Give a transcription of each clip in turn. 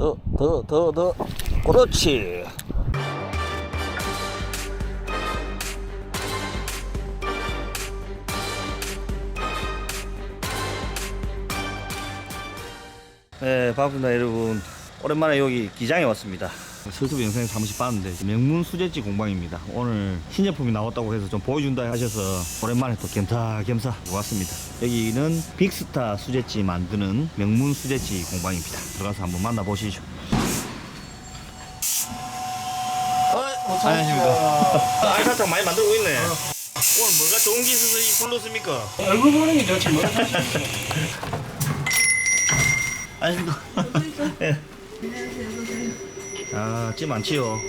더, 더, 더, 더. 그렇지. 네, 반갑습니다, 여러분. 오랜만에 여기 기장에 왔습니다. 설투브 영상에서 한 번씩 봤는데 명문 수제지 공방입니다. 오늘 신제품이 나왔다고 해서 좀 보여준다 하셔서 오랜만에 또 겸사겸사 왔습니다. 여기는 빅스타 수제지 만드는 명문 수제지 공방입니다. 들어가서 한번 만나보시죠. 안녕하십니까. 알사탕 많이 만들고 있네. 오늘 뭐가 좋은 기술이 불렀습니까? 얼굴 보는 게 좋지 뭐. 안녕하십니까. 예. 아, 찌 많지요.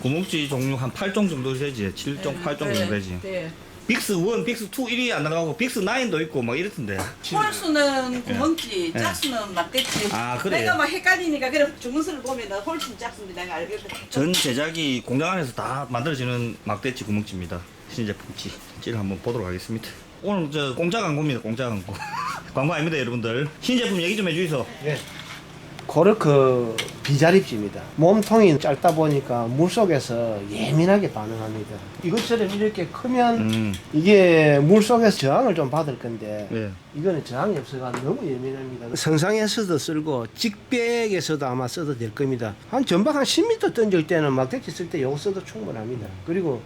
구멍찌 종류 한 8종 정도 되지. 7종, 8종 정도 되지. 네. 빅스 1, 빅스 2, 1위 안 나가고 빅스 9도 있고 막 이랬던데. 홀수는 구멍지, 네. 짝수는 막대지. 아, 그래요? 내가 막 헷갈리니까 그래 주문서를 보면 홀수는 짝수인데 내가 알겠거든. 전 제작이 공장 안에서 다 만들어지는 막대찌 구멍찌입니다. 신제품찌. 찌를 한번 보도록 하겠습니다. 오늘 저 공짜 광고입니다. 공짜 광고. 광고 아닙니다, 여러분들. 신제품 얘기 좀 해주이소. 예. 코르크 비자립지입니다. 몸통이 짧다 보니까 물 속에서 예민하게 반응합니다. 이것처럼 이렇게 크면 음, 이게 물 속에서 저항을 좀 받을 건데 예. 이거는 저항이 없어가 너무 예민합니다. 성상에서도 쓸고 직백에서도 아마 써도 될 겁니다. 한 전방 한 10m 던질 때는 막대치 쓸때 요거 써도 충분합니다. 그리고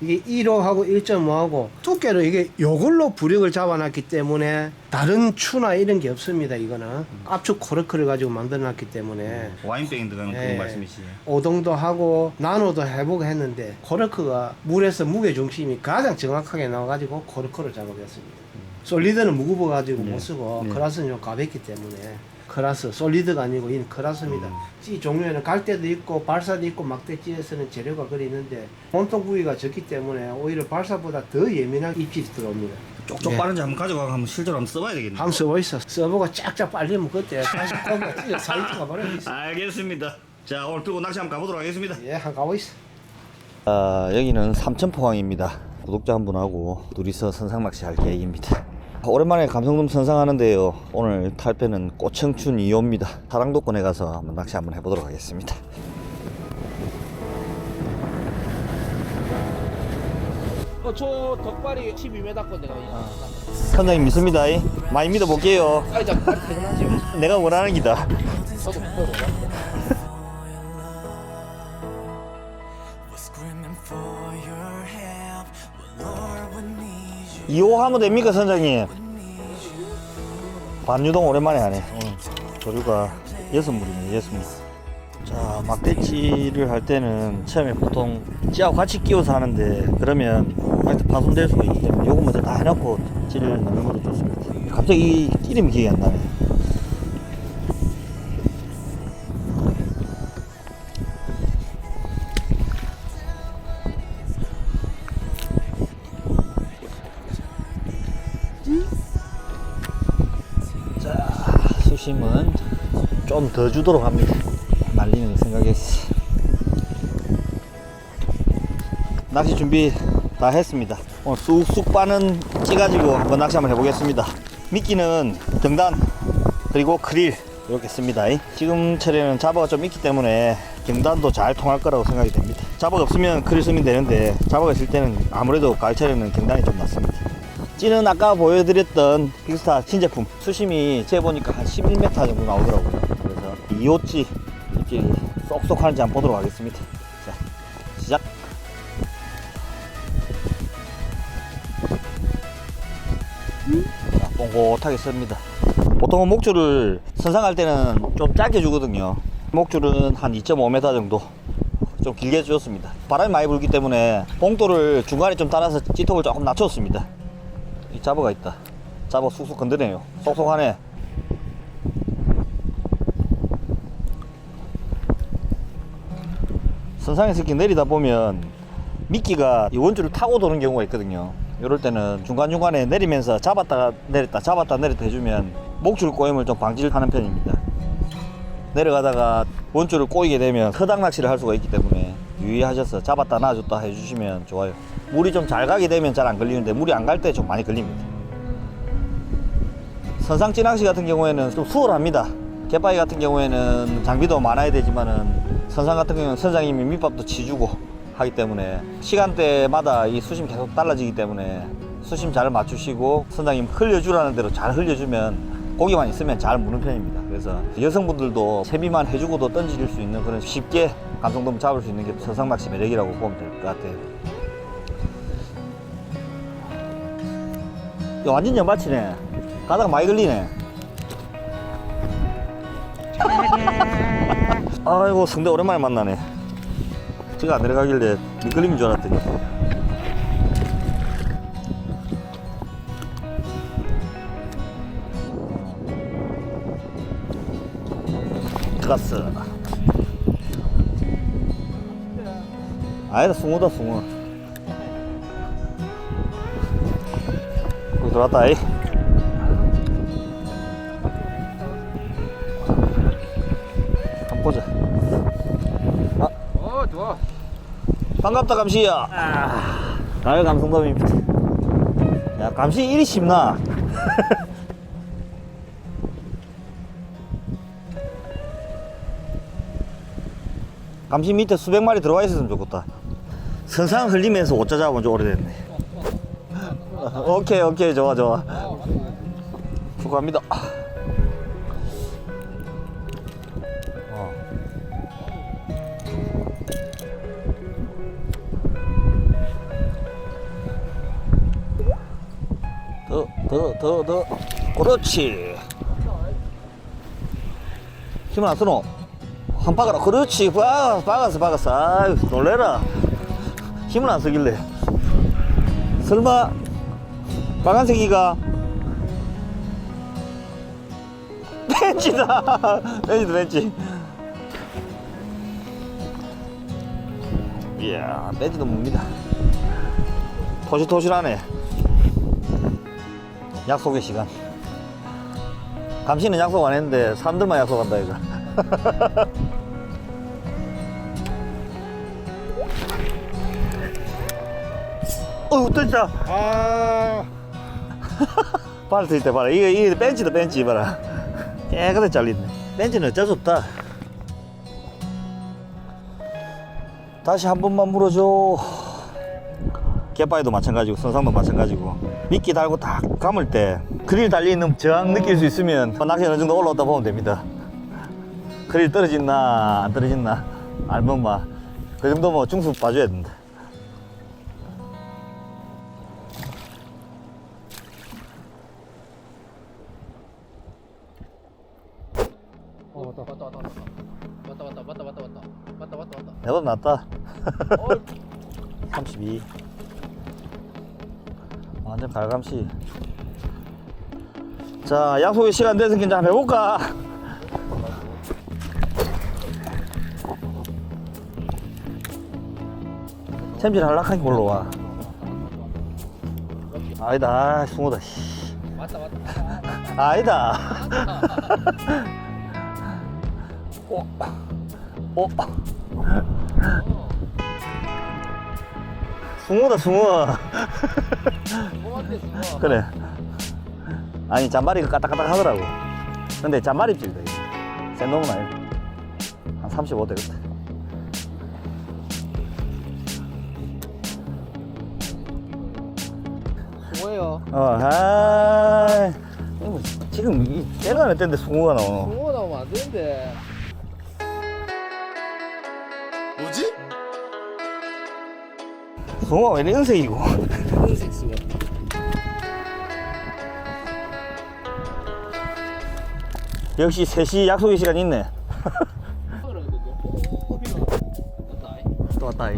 이게 1호하고 1.5하고 두께로 이게 요걸로 부력을 잡아놨기 때문에 다른 추나 이런 게 없습니다. 이거는 압축 코르크를 가지고 만들어놨기 때문에 와인병에 들어가는 그런 예. 말씀이시죠. 오동도 하고 나노도 해보고 했는데 코르크가 물에서 무게 중심이 가장 정확하게 나와가지고 코르크를 작업했습니다. 솔리드는 무거워 가지고 네. 못 쓰고 네. 크라스는 좀 가볍기 때문에 크라스 솔리드가 아니고 이 크라스입니다. 음. 찌 종류에는 갈대도 있고 발사도 있고 막대찌에서는 재료가 그리 있는데 몸통 부위가 적기 때문에 오히려 발사보다 더 예민하게 입질이 들어옵니다. 쪽쪽 네. 빠른지 한번 가져가고 한번 실제로 한번 써봐야 되겠네. 한번 써보있어. 써보고 쫙쫙 빨리면 그때 다시 꼬가 찌가 사이즈가 버려있어. 알겠습니다. 자 오늘 들고 낚시 한번 가보도록 하겠습니다. 예, 한 가보있어. 아, 여기는 삼천포항입니다. 구독자 한 분하고 둘이서 선상 낚시 할 계획입니다. 오랜만에 감성돔 선상하는데요. 오늘 탈 배는 꼬청춘 2호입니다. 사랑도권에 가서 한번 낚시 한번 해보도록 하겠습니다. 어, 저 덕발이 12m 건데 선장님 믿습니다. 많이 믿어볼게요. 아, 저 발이 퇴근하지. 내가 원하는 기다. 저도. We're screaming for your help. Well, Lord, we need. 2호 하면 됩니까, 선장님? 반유동 오랜만에 하네. 오늘 조류가 여섯 물이네, 여섯 물. 자, 막대찌를 할 때는 처음에 보통 찌하고 같이 끼워서 하는데 그러면 하여튼 파손될 수가 있기 때문에 요거 먼저 다 해놓고 찌를 넣는 것도 좋습니다. 갑자기 이 이름이 기억이 안 나네. 더 주도록 합니다. 말리는 생각했어. 낚시 준비 다 했습니다. 오늘 쑥쑥 빠는 찌가지고 한번 낚시 한번 해보겠습니다. 미끼는 등단 그리고 크릴 이렇게 씁니다. 지금 철에는 잡어가 좀 있기 때문에 경단도 잘 통할 거라고 생각이 됩니다. 잡어가 없으면 크릴 쓰면 되는데 잡어가 있을 때는 아무래도 가을철에는 경단이 좀 낫습니다. 찌는 아까 보여드렸던 빅스타 신제품 수심이 재보니까 한 11m 정도 나오더라고요. 2호찌 입질이 쏙쏙 하는지 한번 보도록 하겠습니다. 자, 시작. 자, 뽕긋하게 씁니다. 보통은 목줄을 선상할 때는 좀 짧게 주거든요. 목줄은 한 2.5m 정도 좀 길게 주었습니다. 바람이 많이 불기 때문에 봉돌을 중간에 좀 따라서 찌통을 조금 낮췄습니다. 이 잡어가 있다. 잡어 쑥쑥 건드네요. 쏙쏙하네. 선상에서 이렇게 내리다 보면 미끼가 이 원줄을 타고 도는 경우가 있거든요. 이럴 때는 중간중간에 내리면서 잡았다가 내렸다 잡았다 내렸다 해주면 목줄 꼬임을 좀 방지를 하는 편입니다. 내려가다가 원줄을 꼬이게 되면 허당 낚시를 할 수가 있기 때문에 유의하셔서 잡았다 놔줬다 해주시면 좋아요. 물이 좀 잘 가게 되면 잘 안 걸리는데 물이 안 갈 때 좀 많이 걸립니다. 선상 찌낚시 같은 경우에는 좀 수월합니다. 갯바위 같은 경우에는 장비도 많아야 되지만은 선상 같은 경우는 선장님이 밑밥도 치주고 하기 때문에 시간대마다 이 수심 계속 달라지기 때문에 수심 잘 맞추시고 선장님 흘려주라는 대로 잘 흘려주면 고기만 있으면 잘 무는 편입니다. 그래서 여성분들도 채비만 해주고도 던질 수 있는 그런 쉽게 감성돔 잡을 수 있는 게 선상 낚시 매력이라고 보면 될 것 같아요. 야, 완전 연마치네. 가다가 많이 걸리네. 아이고 성대 오랜만에 만나네. 제가 안 내려가길래 미끌림인 줄 알았더니. 들어갔어. 아니다 숭어다 숭어. 여기 들어왔다 이. 반갑다 감시야. 아, 아유 감성돔입니다. 야 감시 이리 쉽나? 감시 밑에 수백 마리 들어와 있었으면 좋겠다. 선상 흘리면서 오자 잡은 지 오래됐네. 오케이 오케이 좋아 좋아. 축하합니다. 더, 더, 더, 더. 그렇지. 힘을 안 쓰노? 한 박아라. 그렇지. 박, 박았어, 박았어. 아유, 놀래라. 힘을 안 쓰길래. 설마, 빨간색이가. 벤치다. 벤치다, 벤치. 이야, 벤치도 뭡니다. 토실토실하네. 약속의 시간. 감시는 약속 안 했는데 사람들만 약속한다 이거. 어우 뜬다. 아. 발들때 봐라. 이게 이게 벤치다 벤치 봐라. 깨끗하게 잘리네. 벤치는 어쩔 수 없다. 다시 한 번만 물어줘. 갯바위도 마찬가지고 선상도 마찬가지고 미끼 달고 딱 감을 때 그릴 달리는 저항 느낄 수 있으면 낚시 어느 정도 올라왔다 보면 됩니다. 그릴 떨어진나 안 떨어진나 알면 막그 정도 뭐 중수 봐줘야 된다. 어 왔다. 왔다 왔다 왔다. 왔다 왔다 왔다 왔다 왔다 왔다 왔다 왔다. 내가 낫다. 32 완전 갈감시 자 약속의 시간 됐으니까 이제 한번 해볼까 챔질 한락하게 올라와 아니다 아, 숭어다 씨. 왔다 왔다 아니다 어. 어. 숭어다 숭어. 그래. 아니 잔마리가 까딱까딱 하더라고. 근데 잔마리 입질이다 이게. 센 놈은 아니고. 한 35 되겠다 수고해요. 어, 아, 이거 지금 이 때가 몇 때인데 숭어가 나오노? 수고 나오면 안 되는데 숭어가 왜 이리 은색이고. 은색 수고 역시 3시 약속의 시간이 있네. 또 왔다 이.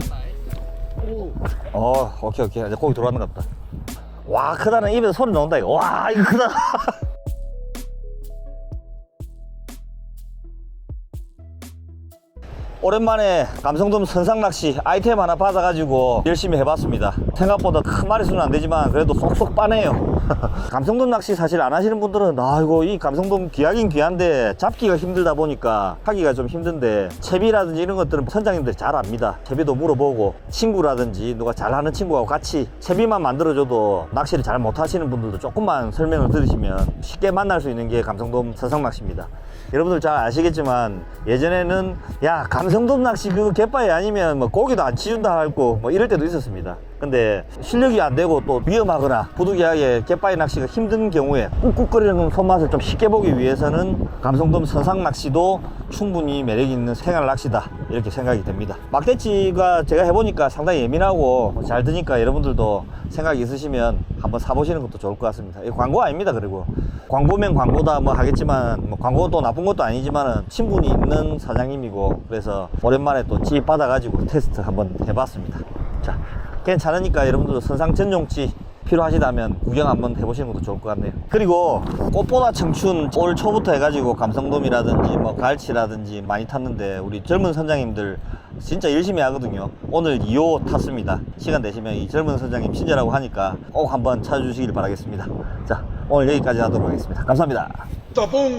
오 어 오케이 오케이. 이제 고기 들어왔는 것 같다. 와 크다는 입에서 소리 나온다 이거. 와 이거 크다 오랜만에 감성돔 선상낚시 아이템 하나 받아가지고 열심히 해봤습니다. 생각보다 큰 마리수는 안 되지만 그래도 쏙쏙 빠네요. 감성돔 낚시 사실 안 하시는 분들은 아이고 이 감성돔 귀하긴 귀한데 잡기가 힘들다 보니까 하기가 좀 힘든데 채비라든지 이런 것들은 선장님들이 잘 압니다. 채비도 물어보고 친구라든지 누가 잘하는 친구하고 같이 채비만 만들어줘도 낚시를 잘 못하시는 분들도 조금만 설명을 들으시면 쉽게 만날 수 있는 게 감성돔 선상 낚시입니다 여러분들 잘 아시겠지만 예전에는 야 감성돔 낚시 그거 갯바위 아니면 뭐 고기도 안 치준다 할고 뭐 이럴 때도 있었습니다 근데 실력이 안 되고 또 위험하거나 부득이하게 갯바위 낚시가 힘든 경우에 꾹꾹거리는 손맛을 좀 쉽게 보기 위해서는 감성돔 선상 낚시도 충분히 매력 있는 생활 낚시다. 이렇게 생각이 됩니다. 막대치가 제가 해보니까 상당히 예민하고 잘 드니까 여러분들도 생각이 있으시면 한번 사보시는 것도 좋을 것 같습니다. 이 광고 아닙니다 그리고. 광고면 광고다 뭐 하겠지만 뭐 광고도 나쁜 것도 아니지만은 친분이 있는 사장님이고 그래서 오랜만에 또 지입 받아가지고 테스트 한번 해봤습니다. 자 괜찮으니까 여러분들도 선상 전용치 필요하시다면 구경 한번 해보시는 것도 좋을 것 같네요. 그리고 꽃보다 청춘 올 초부터 해가지고 감성돔이라든지 뭐 갈치라든지 많이 탔는데 우리 젊은 선장님들 진짜 열심히 하거든요. 오늘 2호 탔습니다. 시간 되시면 이 젊은 선장님 친절하고 하니까 꼭 한번 찾아주시길 바라겠습니다. 자 오늘 여기까지 하도록 하겠습니다. 감사합니다. 또봉